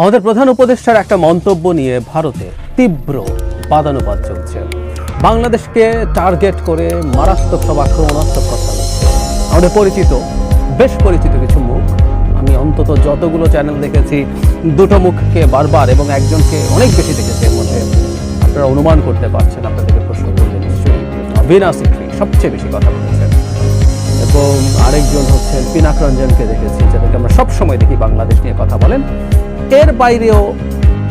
আমাদের প্রধান উপদেষ্টার একটা মন্তব্য নিয়ে ভারতে তীব্র বাদানুবাদ চলছে। বাংলাদেশকে টার্গেট করে মারাত্মক সব আক্রমণাত্মক কথা আমাদের পরিচিত, বেশ পরিচিত কিছু মুখ। আমি অন্তত যতগুলো চ্যানেল দেখেছি, দুটো মুখকে বারবার এবং একজনকে অনেক বেশি দেখেছি এর মধ্যে। আপনারা অনুমান করতে পারছেন, আপনাদেরকে প্রশ্ন করলে নিশ্চয়ই। অবিনা সিকরি, সবচেয়ে বেশি কথা বলেছেন এবং আরেকজন হচ্ছেন পিনাক রঞ্জনকে দেখেছি, যাদেরকে আমরা সবসময় দেখি বাংলাদেশ নিয়ে কথা বলেন। এর বাইরেও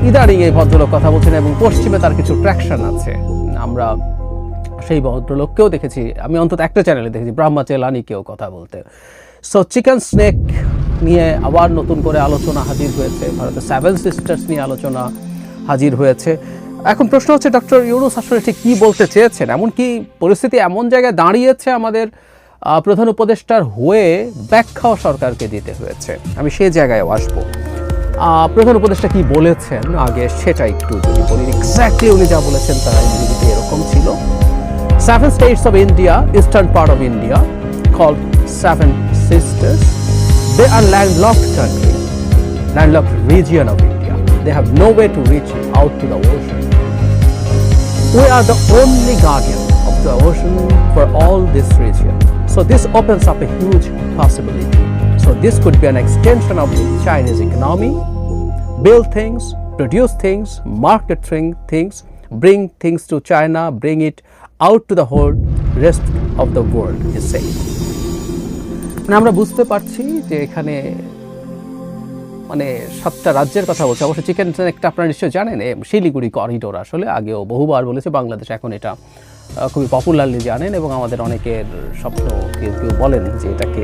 ইদারিং এই ভদ্রলোক কথা বলছেন এবং পশ্চিমে তার কিছু ট্র্যাকশন আছে। আমরা সেই ভদ্রলোককেও দেখেছি। আমি অন্তত একটা চ্যানেলে দেখেছি, ব্রাহ্মা চেলানিকেও কথা বলতে। সো চিকেন স্নেক নিয়ে আবার নতুন করে আলোচনা হাজির হয়েছে। ভারতের সেভেন সিস্টার্স নিয়ে আলোচনা হাজির হয়েছে। এখন প্রশ্ন হচ্ছে ডক্টর ইউনুস আসলে ঠিক কী বলতে চেয়েছেন? এমনকি পরিস্থিতি এমন জায়গায় দাঁড়িয়েছে আমাদের প্রধান উপদেষ্টার হয়ে ব্যাখ্যাও সরকারকে দিতে হয়েছে। আমি সেই জায়গায় আসব। প্রধান উপদেষ্টা কি বলেছেন আগে সেটা একটু যদি বলি এক্স্যাক্টলি উনি যা বলেছেন তারা ইংরেজিতে এরকম ছিল seven states of India, eastern part of India, called Seven Sisters. They are landlocked country, landlocked region of India. They have no way to reach out to the ocean. We are the only guardian of the ocean for all this region. So this opens up a huge possibility. So this could be an extension of the Chinese economy, build things, produce things, market things, bring things to China, bring it out to the whole rest of the world saying. মানে আমরা বুঝতে পারছি যে এখানে মানে সাতটা রাজ্যের কথা বলছে অবশ্য চিকেন একটা আপনারা নিশ্চয়ই জানেন শিলিগুড়ি করিডোর আসলে আগেও বহুবার বলেছে বাংলাদেশ এখন এটা খুবই পপুলারলি জানেন এবং আমাদের অনেকের স্বপ্ন কেউ কেউ বলেন যে এটাকে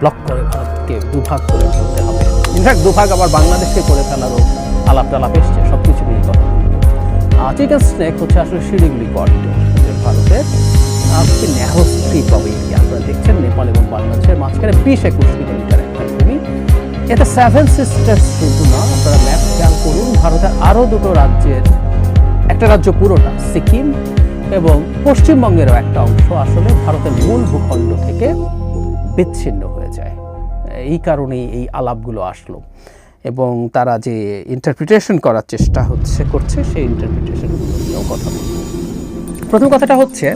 ব্লক করে ভারতকে দুভাগ করে ফেলতে হবে। ইনফ্যাক্ট দুভাগ আবার বাংলাদেশকে করে ফেলারও আলাপ টালাপ এসছে সব কিছু নিয়ে কথা। চিকেন স্নেক হচ্ছে আসলে শিলিগুড়ি করিডোর ভারতের একটি ন্যারো স্ট্রিপ অফ এরিয়া আপনারা দেখছেন নেপাল এবং বাংলাদেশের মাঝখানে বিশ একুশ কিলোমিটার একটা ভূমি। এটা সেভেন সিস্টার্স শুধু না, আপনারা ম্যাপ খেয়াল করুন ভারতের আরও দুটো রাজ্যের, একটা রাজ্য পুরোটা, সিকিম এবং পশ্চিমবঙ্গেরও একটা অংশ আসলে ভারতের মূল ভূখণ্ড থেকে বিচ্ছিন্ন হয়ে এই কারণেই এই আলাপগুলো আসলো এবং তারা যে ইন্টারপ্রিটেশন করার চেষ্টা হচ্ছে, করছে, সেই ইন্টারপ্রিটেশনগুলো নিয়েও কথা প্রথম কথাটা হচ্ছে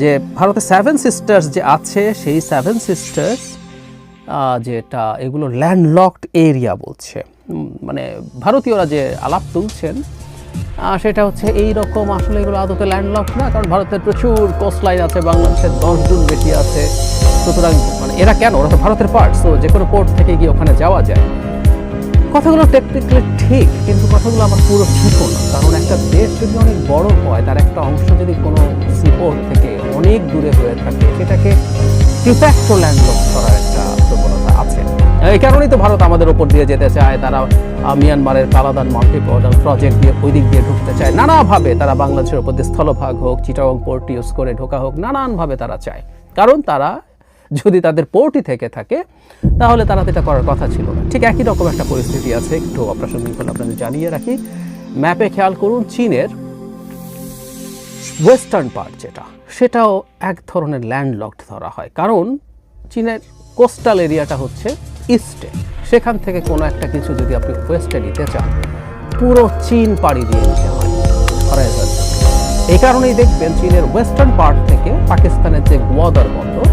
যে ভারতে সেভেন সিস্টার্স যে আছে, সেই সেভেন সিস্টার্স যেটা এগুলো ল্যান্ডলকড এরিয়া বলছে। মানে ভারতীয়রা যে আলাপ তুলছেন সেটা হচ্ছে এই রকম আসলে এগুলো আদতে ল্যান্ডলক না, কারণ ভারতের প্রচুর কোস্টলাইন আছে বাংলাদেশের দশ গুণ বেশি আছে। সুতরাং এরা কেন? ওরা তো ভারতের পার্ট তো যে কোনো পোর্ট থেকে গিয়ে ওখানে যাওয়া যায়। কথাগুলো টেকনিক্যালি ঠিক, কিন্তু কথাগুলো আমার পুরো ঠিক না, কারণ একটা দেশ যদি অনেক বড় হয়, তার একটা অংশ যদি কোনো সিপোর্ট থেকে অনেক দূরে হয়ে থাকে, সেটাকে টিফ্যাক্টো ল্যান্ডলক করার একটা প্রবণতা আছে। এই কারণেই তো ভারত আমাদের ওপর দিয়ে যেতে চায়, তারা মিয়ানমারের কালাদান মাল্টি প্রজেক্ট দিয়ে ওই দিক দিয়ে ঢুকতে চায়। নানাভাবে তারা বাংলাদেশের ওপর দিয়ে স্থলভাগ হোক, চিটাগং পোর্ট ইউজ করে ঢোকা হোক, নানানভাবে তারা চায়। কারণ তারা যদি তাদের পোর্টই থেকে থাকে, তাহলে তারা এটা করার কথা ছিল না। ঠিক একই রকম একটা পরিস্থিতি আছে, একটু অপ্রাসঙ্গিক আপনাদের জানিয়ে রাখি। ম্যাপে খেয়াল করুন, চীনের ওয়েস্টার্ন পার্ট যেটা, সেটাও এক ধরনের ল্যান্ডলকড ধরা হয়। কারণ চীনের কোস্টাল এরিয়াটা হচ্ছে ইস্টে সেখান থেকে কোনো একটা কিছু যদি আপনি ওয়েস্টে নিতে চান, পুরো চীন পাড়ি দিয়ে নিতে হয়। এই কারণেই দেখবেন চীনের ওয়েস্টার্ন পার্ট থেকে পাকিস্তানের যে গোয়াদার বন্দর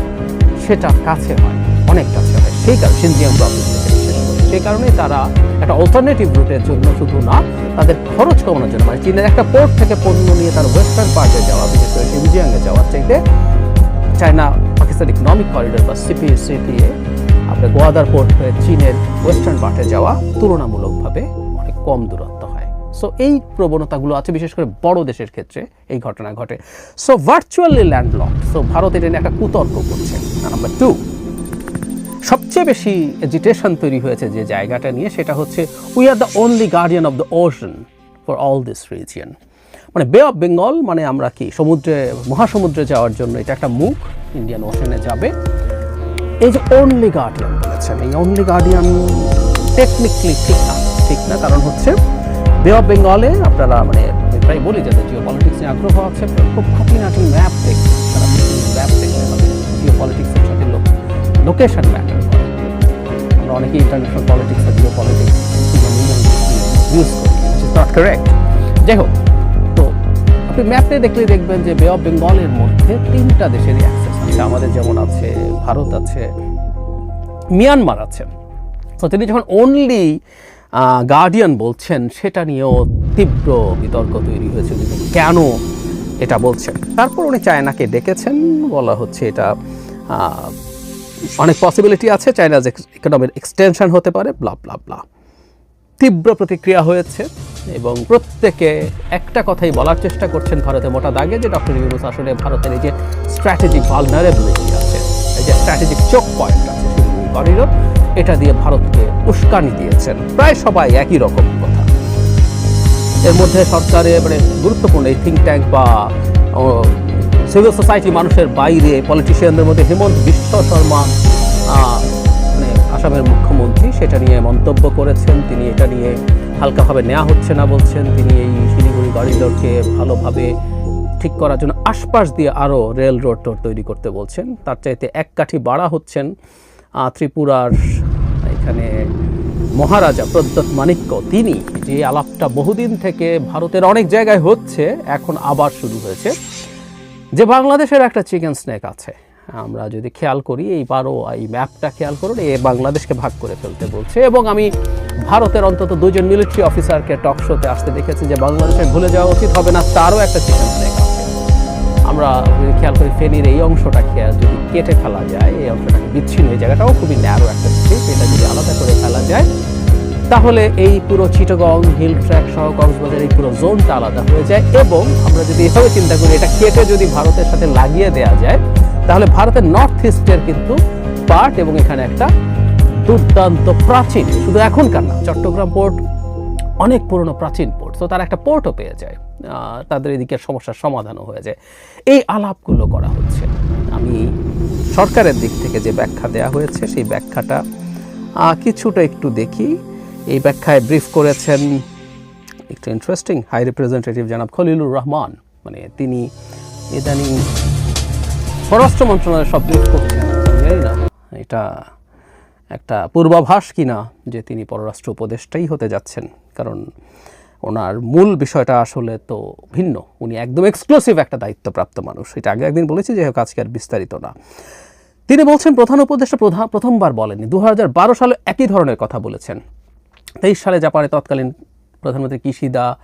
সেটা কাছে হয় অনেক কাছে হয়। সেই কারণে সিনজিয়াং প্রভিন্স থেকে বিশেষ করে। সেই কারণে তারা একটা অল্টারনেটিভ রুটের জন্য শুধু না, তাদের খরচ কমানোর জন্য মানে চীনের একটা পোর্ট থেকে পণ্য নিয়ে তার ওয়েস্টার্ন পার্টে যাওয়া, বিশেষ করে সিনজিয়াংয়ে যাওয়ার চাইতে চায়না পাকিস্তান ইকোনমিক করিডোর বা সিপিএসসি দিয়ে আপনার গোয়াদার পোর্ট হয়ে চীনের ওয়েস্টার্ন পার্টে যাওয়া তুলনামূলকভাবে অনেক কম দূরত্ব হয়। সো এই প্রবণতাগুলো আছে বিশেষ করে বড় দেশের ক্ষেত্রে এই ঘটনা ঘটে। So virtually landlock so Bharat এটা নিয়ে একটা কুতর্ক করছে। নাম্বার টু সবচেয়ে বেশি এজিটেশন তৈরি হয়েছে যে জায়গাটা নিয়ে, সেটা হচ্ছে we are the only guardian of the ocean for all this region মানে বে অফ বেঙ্গল মানে আমরা কি? সমুদ্রে, মহাসমুদ্রে যাওয়ার জন্য এটা একটা মুখ ইন্ডিয়ান ওশনে যাবে। এই যে অনলি গার্ডিয়ান বলেছেন, এই অনলি গার্ডিয়ান টেকনিক্যালি ঠিক না ঠিক না, কারণ হচ্ছে বে অফ বেঙ্গলে আপনারা মানে প্রায় বলি যাদের জিও পলিটিক্স নিয়ে আগ্রহ আছে খুব খুঁটিনাটি ম্যাপ দেখবে ম্যাপ দেখতে হবে জিও পলিটিক্সের সাথে লোকেশন ম্যাটার করে। আমরা অনেকেই ইন্টারন্যাশনাল পলিটিক্স আর জিও পলিটিক্স নট কারেক্ট যাই হোক, তো আপনি ম্যাপে দেখলে দেখবেন যে বে অফ বেঙ্গলের মধ্যে তিনটা দেশের অ্যাক্সেস আছে। আমাদের যেমন আছে, ভারত আছে মিয়ানমার আছে। তো তিনি যখন অনলি গার্ডিয়ান বলছেন, সেটা নিয়েও তীব্র বিতর্ক তৈরি হয়েছে। যে কেন এটা বলছেন। তারপর উনি চায়নাকে ডেকেছেন, বলা হচ্ছে এটা অনেক পসিবিলিটি আছে চায়নাজ ইকোনমির এক্সটেনশন হতে পারে ব্লা ব্লা ব্লা তীব্র প্রতিক্রিয়া হয়েছে এবং প্রত্যেকে একটা কথাই বলার চেষ্টা করছেন ভারতে মোটা দাগে যে ডক্টর ইউনুস আসলে ভারতের এই যে স্ট্র্যাটেজিক ভালনারেবিলিটি আছে, এই যে স্ট্র্যাটেজিক চোখ পয়েন্ট আছে এটা দিয়ে ভারতকে উস্কানি দিয়েছেন। প্রায় সবাই একই রকম। এর মধ্যে সরকারে মানে গুরুত্বপূর্ণ এই থিঙ্ক ট্যাঙ্ক বা সিভিল সোসাইটি মানুষের বাইরে পলিটিশিয়ানদের মধ্যে হেমন্ত বিশ্ব শর্মা মানে আসামের মুখ্যমন্ত্রী, সেটা নিয়ে মন্তব্য করেছেন। তিনি এটা নিয়ে হালকাভাবে নেওয়া হচ্ছে না বলছেন। তিনি এই শিলিগুড়ি করিডোরকে ভালোভাবে ঠিক করার জন্য আশপাশ দিয়ে আরও রেল রোড টোড তৈরি করতে বলছেন। তার চাইতে এক কাঠি বাড়া হচ্ছেন ত্রিপুরার, এখানে মহারাজা প্রদ্যোৎ মাণিক্য, তিনি যে আলাপটা বহুদিন থেকে ভারতের অনেক জায়গায় হচ্ছে, এখন আবার শুরু হয়েছে। যে বাংলাদেশের একটা চিকেন স্নেক আছে, আমরা যদি খেয়াল করি এই বারো এই ম্যাপটা খেয়াল করুন, এ বাংলাদেশকে ভাগ করে ফেলতে বলছে। এবং আমি ভারতের অন্তত দুজন মিলিটারি অফিসারকে টক শোতে আসতে দেখেছি যে বাংলাদেশে ভুলে যাওয়া উচিত হবে না, তারও একটা চিকেন স্নেক আছে। আমরা খেয়াল করি ফেনীর এই অংশটা খেয়াল যদি কেটে ফেলা যায়, এই অংশটাকে বিচ্ছিন্ন এই জায়গাটাও খুবই ন্যারো একটা স্পেস এটা যদি আলাদা করে ফেলা যায়, তাহলে এই পুরো চিটগং হিল ট্র্যাক সহ কক্সবাজার, এই পুরো জোনটা আলাদা হয়ে যায় এবং আমরা যদি এভাবে চিন্তা করি, এটা কেটে যদি ভারতের সাথে লাগিয়ে দেওয়া যায়, তাহলে ভারতের নর্থ ইস্টের কিন্তু পার্ট এবং এখানে একটা দুর্দান্ত প্রাচীন শুধু এখনকার না, চট্টগ্রাম পোর্ট অনেক পুরনো প্রাচীন পোর্ট তো তারা একটা পোর্টও পেয়ে যায়। তাদের এদিকে সমস্যার সমাধানও হয়ে যায়। এই আলাপগুলো করা হচ্ছে। আমি সরকারের দিক থেকে যে ব্যাখ্যা দেওয়া হয়েছে, সেই ব্যাখ্যাটা কিছুটা একটু দেখি। এই ব্যাখ্যায় ব্রিফ করেছেন একটু ইন্টারেস্টিং হাই রিপ্রেজেন্টেটিভ জনাব খলিলুর রহমান। মানে তিনি ইদানিং পররাষ্ট্র মন্ত্রণালয় সব ব্রিফ করছেন। জানি না, এটা একটা পূর্বাভাস কিনা যে তিনি পররাষ্ট্র উপদেষ্টাই হতে যাচ্ছেন। কারণ ওনার মূল বিষয়টা আসলে তো ভিন্ন। উনি একদম এক্সক্লুসিভ একটা দায়িত্বপ্রাপ্ত মানুষ। এটা আগে একদিন বলেছি যে আজকে আর বিস্তারিত না। তিনি বলছেন, প্রধান উপদেষ্টা প্রধান প্রথমবার বলেননি। দু হাজার বারো সালে একই ধরনের কথা বলেছেন। তেইশ সালে জাপানে তৎকালীন প্রধানমন্ত্রী কিশিদা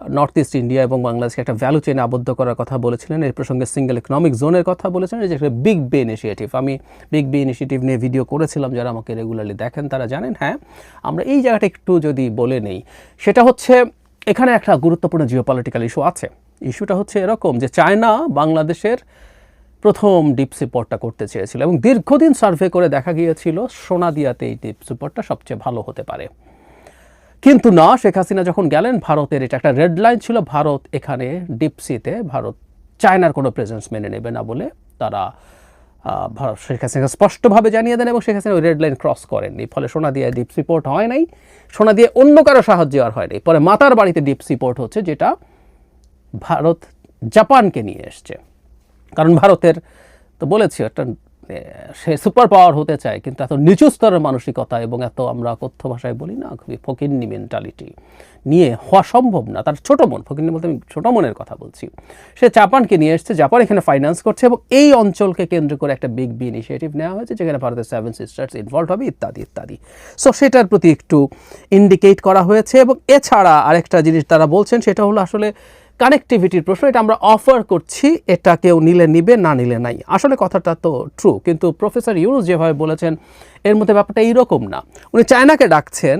নর্থ ইস্ট ইন্ডিয়া এবং বাংলাদেশকে একটা ভ্যালু চেনে আবদ্ধ করার কথা বলেছিলেন। এর প্রসঙ্গে সিঙ্গেল ইকোনমিক জোনের কথা বলেছেন এই যে একটা বিগ বে ইনিশিয়েটিভ আমি বিগ বে ইনিশিয়েটিভ নিয়ে ভিডিও করেছিলাম, যারা আমাকে রেগুলারলি দেখেন তারা জানেন হ্যাঁ? আমরা এই জায়গাটা একটু যদি বলে নেই, সেটা হচ্ছে এখানে একটা গুরুত্বপূর্ণ জিওপলিটিক্যাল ইস্যু আছে। ইস্যুটা হচ্ছে এরকম যে চায়না বাংলাদেশের প্রথম ডিপ সিপোর্টটা করতে চেয়েছিল এবং দীর্ঘদিন সার্ভে করে দেখা গিয়েছিল সোনাদিয়াতে এই ডিপ সিপোর্টটা সবচেয়ে ভালো হতে পারে। কিন্তু না, শেখ হাসিনা যখন গেলেন ভারতের, এটা একটা রেড লাইন ছিল, ভারত এখানে ডিপসিতে ভারত চায়নার কোনো প্রেজেন্স মেনে নেবে না বলে তারা ভারত, শেখ হাসিনা স্পষ্টভাবে জানিয়ে দেন এবং শেখ হাসিনা ওই রেড লাইন ক্রস করেননি। ফলে সোনা দিয়ে ডিপ সিপোর্ট হয় নাই, সোনা দিয়ে অন্য কারও সাহায্য আর হয়নি পরে মাতার বাড়িতে ডিপ সিপোর্ট হচ্ছে, যেটা ভারত জাপানকে নিয়ে এসছে। কারণ ভারতের, তো বলেছি, একটা সে সুপার পাওয়ার হতে চায়, কিন্তু এত নিচু স্তরের মানসিকতা এবং এত আমরা কথ্য ভাষায় বলি না, খুবই ফকিন্নি মেন্টালিটি নিয়ে হওয়া সম্ভব না। তার ছোট মন ফকিন্নি বলতে আমি ছোট মনের কথা বলছি, সে জাপানকে নিয়ে এসছে, জাপান এখানে ফাইন্যান্স করছে এবং এই অঞ্চলকে কেন্দ্র করে একটা বিগ বি ইনিশিয়েটিভ নেওয়া হয়েছে, যেখানে ভারতের সেভেন সিস্টার্স ইনভলভ হবে, ইত্যাদি ইত্যাদি। সো সেটার প্রতি একটু ইন্ডিকেট করা হয়েছে এবং এছাড়া আরেকটা জিনিস তারা বলছেন, সেটা হলো আসলে কানেক্টিভিটির প্রশ্ন, এটা আমরা অফার করছি, এটা কেউ নিলে নিবে, না নিলে নাই। আসলে কথাটা তো ট্রু কিন্তু প্রফেসর ইউনুস যেভাবে বলেছেন, এর মধ্যে ব্যাপারটা এইরকম না। উনি চায়নাকে ডাকছেন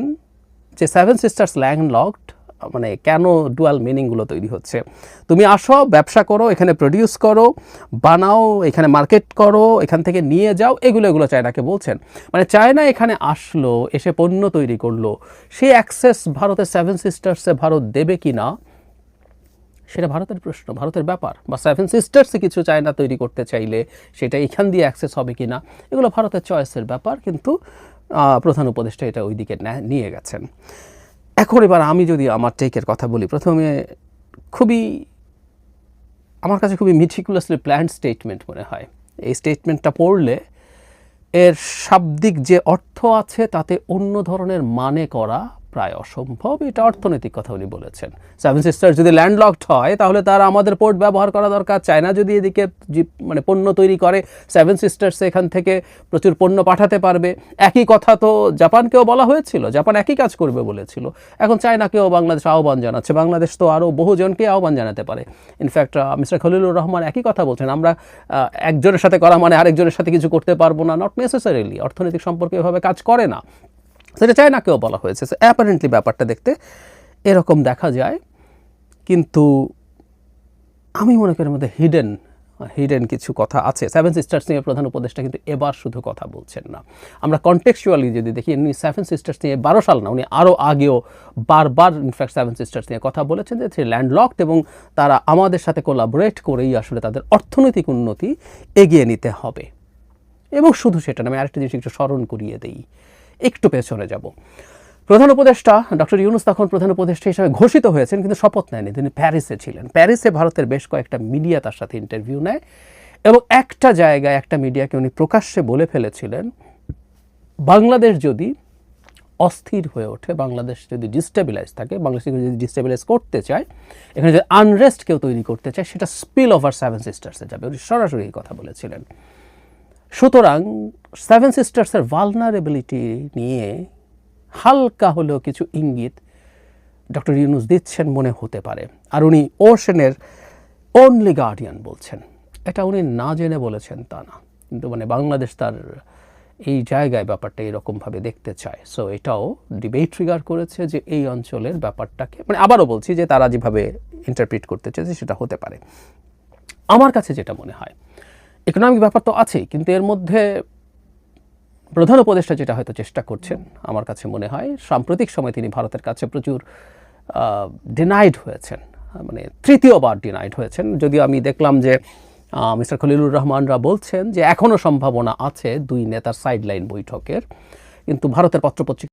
যে সেভেন সিস্টার্স ল্যান্ডলকড মানে কেন ডুয়াল মিনিংগুলো তৈরি হচ্ছে? তুমি আসো, ব্যবসা করো, এখানে প্রডিউস করো, বানাও, এখানে মার্কেট করো, এখান থেকে নিয়ে যাও, এগুলো এগুলো চায়নাকে বলছেন। মানে চায়না এখানে আসলো, এসে পণ্য তৈরি করল। সেই অ্যাক্সেস ভারতের সেভেন সিস্টার্সে ভারত দেবে কি না সেটা ভারতের প্রশ্ন, ভারতের ব্যাপার বা সেভেন সিস্টার্সে কিছু চায়না তৈরি করতে চাইলে সেটা এখান দিয়ে অ্যাক্সেস হবে কি না এগুলো ভারতের চয়েসের ব্যাপার, কিন্তু প্রধান উপদেষ্টা এটা ওই দিকে নিয়ে গেছেন। এখন এবার আমি যদি আমার টেকের কথা বলি, প্রথমে খুবই, আমার কাছে খুবই মিটিকুলাসলি প্ল্যান্ড স্টেটমেন্ট মনে হয়। এই স্টেটমেন্টটা পড়লে এর শাব্দিক যে অর্থ আছে তাতে অন্য ধরনের মানে করা প্রায় অসম্ভব। এটা অর্থনৈতিক কথা উনি বলেছেন। সেভেন সিস্টার যদি ল্যান্ডলকড হয়, তাহলে তার আমাদের পোর্ট ব্যবহার করা দরকার। চায়না যদি এদিকে মানে পণ্য তৈরি করে সেভেন সিস্টার্স এখান থেকে প্রচুর পণ্য পাঠাতে পারবে। একই কথা তো জাপানকেও বলা হয়েছিল। জাপান একই কাজ করবে বলেছিল। এখন চায়নাকেও বাংলাদেশ আহ্বান জানাচ্ছে। বাংলাদেশ তো আরও বহুজনকে আহ্বান জানাতে পারে। ইনফ্যাক্ট মিস্টার খলিলুর রহমান একই কথা বলছেন। আমরা একজনের সাথে করা মানে আরেকজনের সাথে কিছু করতে পারব না। নট নেসেসারিলি অর্থনৈতিক সম্পর্ক এভাবে কাজ করে না। সেটা চায়নাকেও বলা হয়েছে। সো অ্যাপারেন্টলি ব্যাপারটা দেখতে এরকম দেখা যায়, কিন্তু আমি মনে করি মধ্যে হিডেন হিডেন কিছু কথা আছে। সেভেন সিস্টার্স নিয়ে প্রধান উপদেষ্টা কিন্তু এবার শুধু কথা বলছেন না। আমরা কন্টেক্সচুয়ালি যদি দেখি, উনি সেভেন সিস্টার্স নিয়ে বারো সাল না, উনি আরও আগেও বারবার ইনফ্যাক্ট সেভেন সিস্টার্স নিয়ে কথা বলেছেন যে ল্যান্ডলকড এবং তারা আমাদের সাথে কোলাবোরেট করেই আসলে তাদের অর্থনৈতিক উন্নতি এগিয়ে নিতে হবে। এবং শুধু সেটা না, আমি আরেকটা জিনিস একটু স্মরণ করিয়ে দিই। একটু পেছনে যাব। প্রধান উপদেষ্টা ডক্টর ইউনুস তখন প্রধান উপদেষ্টা হিসেবে ঘোষিত হয়েছেন, কিন্তু শপথ নেয়নি। তিনি প্যারিসে ছিলেন। প্যারিসে ভারতের বেশ কয়েকটা মিডিয়া তার সাথে ইন্টারভিউ নেয় এবং একটা জায়গায় একটা মিডিয়াকে উনি প্রকাশ্যে বলে ফেলেছিলেন, বাংলাদেশ যদি অস্থির হয়ে ওঠে, বাংলাদেশ যদি ডিস্টেবিলাইজ থাকে বাংলাদেশকে যদি ডিস্টেবিলাইজ করতে চায়, এখানে যদি আনরেস্ট কেউ তৈরি করতে চায়, সেটা স্পিল ওভার সেভেন সিস্টার্সে যাবে। উনি সরাসরি কথা বলেছিলেন। সুতরাং সেভেন সিস্টার্সের ভালনারেবিলিটি নিয়ে হালকা হলেও কিছু ইঙ্গিত ডক্টর ইউনুস দিচ্ছেন মনে হতে পারে। আর উনি ওশেনের অনলি গার্ডিয়ান বলছেন। এটা উনি না জেনে বলেছেন তা না। কিন্তু মানে বাংলাদেশ তার এই জায়গায় ব্যাপারটা এরকমভাবে দেখতে চায়। সো এটাও ডিবেট ট্রিগার করেছে যে এই অঞ্চলের ব্যাপারটাকে মানে আবারও বলছি যে তারা যেভাবে ইন্টারপ্রিট করতে চেয়েছে সেটা হতে পারে। আমার কাছে যেটা মনে হয় ইকোনমিক ব্যাপার তো আছেই, কিন্তু এর মধ্যে প্রধান উপদেষ্টা যেটা হয়তো চেষ্টা করছেন, আমার কাছে মনে হয়, সাম্প্রতিক সময় তিনি ভারতের কাছে প্রচুর ডিনাইড হয়েছেন মানে তৃতীয়বার ডিনাইড হয়েছেন। যদিও আমি দেখলাম যে মিস্টার খলিলুর রহমানরা বলছেন যে এখনও সম্ভাবনা আছে দুই নেতার সাইডলাইন বৈঠকের, কিন্তু ভারতের পত্রপত্রিকা